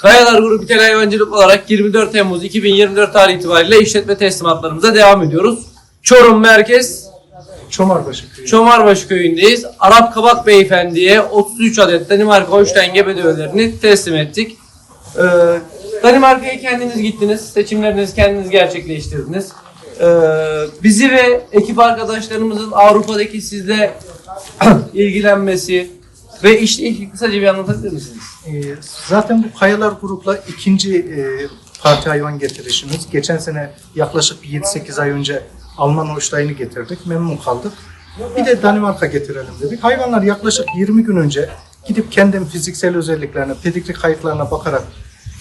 Kayalar Grubu İthal Hayvancılık olarak 24 Temmuz 2024 tarihi itibariyle işletme teslimatlarımıza devam ediyoruz. Çorum Merkez Çomarbaşı köyü. Çomarbaşı köyündeyiz. Arap Kabak Beyefendi'ye 33 adet Danimarka Holstein gebe düvelerini teslim ettik. Ee, Danimarka'ya kendiniz gittiniz. Seçimlerinizi kendiniz gerçekleştirdiniz. Ee, bizi ve ekip arkadaşlarımızın Avrupa'daki sizle ilgilenmesi ve işte kısaca bir anlatabilir misiniz? Ee, zaten bu Kayalar Grup'la ikinci e, parti hayvan getirişimiz. Geçen sene yaklaşık bir 7-8 ay önce Alman Holstein'i getirdik. Memnun kaldık. Bir de Danimarka getirelim dedik. Hayvanlar yaklaşık 20 gün önce gidip kendim fiziksel özelliklerine, pedigri kayıtlarına bakarak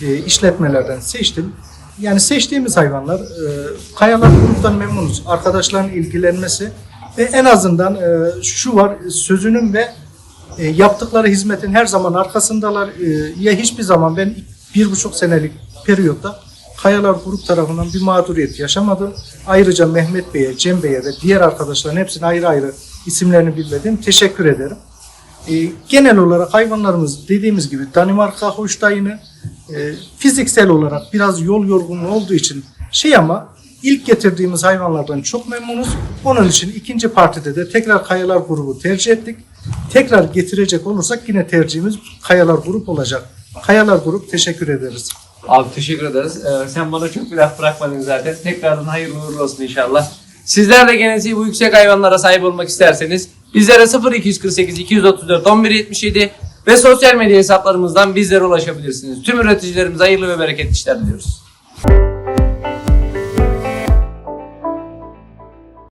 e, işletmelerden seçtim. Yani seçtiğimiz hayvanlar e, Kayalar Grup'tan memnunuz. Arkadaşların ilgilenmesi ve en azından e, şu var sözünün ve e, yaptıkları hizmetin her zaman arkasındalar. E, ya hiçbir zaman ben bir buçuk senelik periyotta Kayalar Grup tarafından bir mağduriyet yaşamadım. Ayrıca Mehmet Bey'e, Cem Bey'e ve diğer arkadaşların hepsine ayrı ayrı isimlerini bilmedim. Teşekkür ederim. E, genel olarak hayvanlarımız dediğimiz gibi Danimarka Holstein'i e, fiziksel olarak biraz yol yorgunluğu olduğu için şey ama ilk getirdiğimiz hayvanlardan çok memnunuz. Onun için ikinci partide de tekrar Kayalar grubu tercih ettik. Tekrar getirecek olursak yine tercihimiz Kayalar grup olacak. Kayalar grup teşekkür ederiz. Abi teşekkür ederiz. Ee, sen bana çok bir laf bırakmadın zaten. Tekrardan hayırlı uğurlu olsun inşallah. Sizler de genetiği bu yüksek hayvanlara sahip olmak isterseniz bizlere 0248 234 1177 ve sosyal medya hesaplarımızdan bizlere ulaşabilirsiniz. Tüm üreticilerimize hayırlı ve bereketli işler diliyoruz.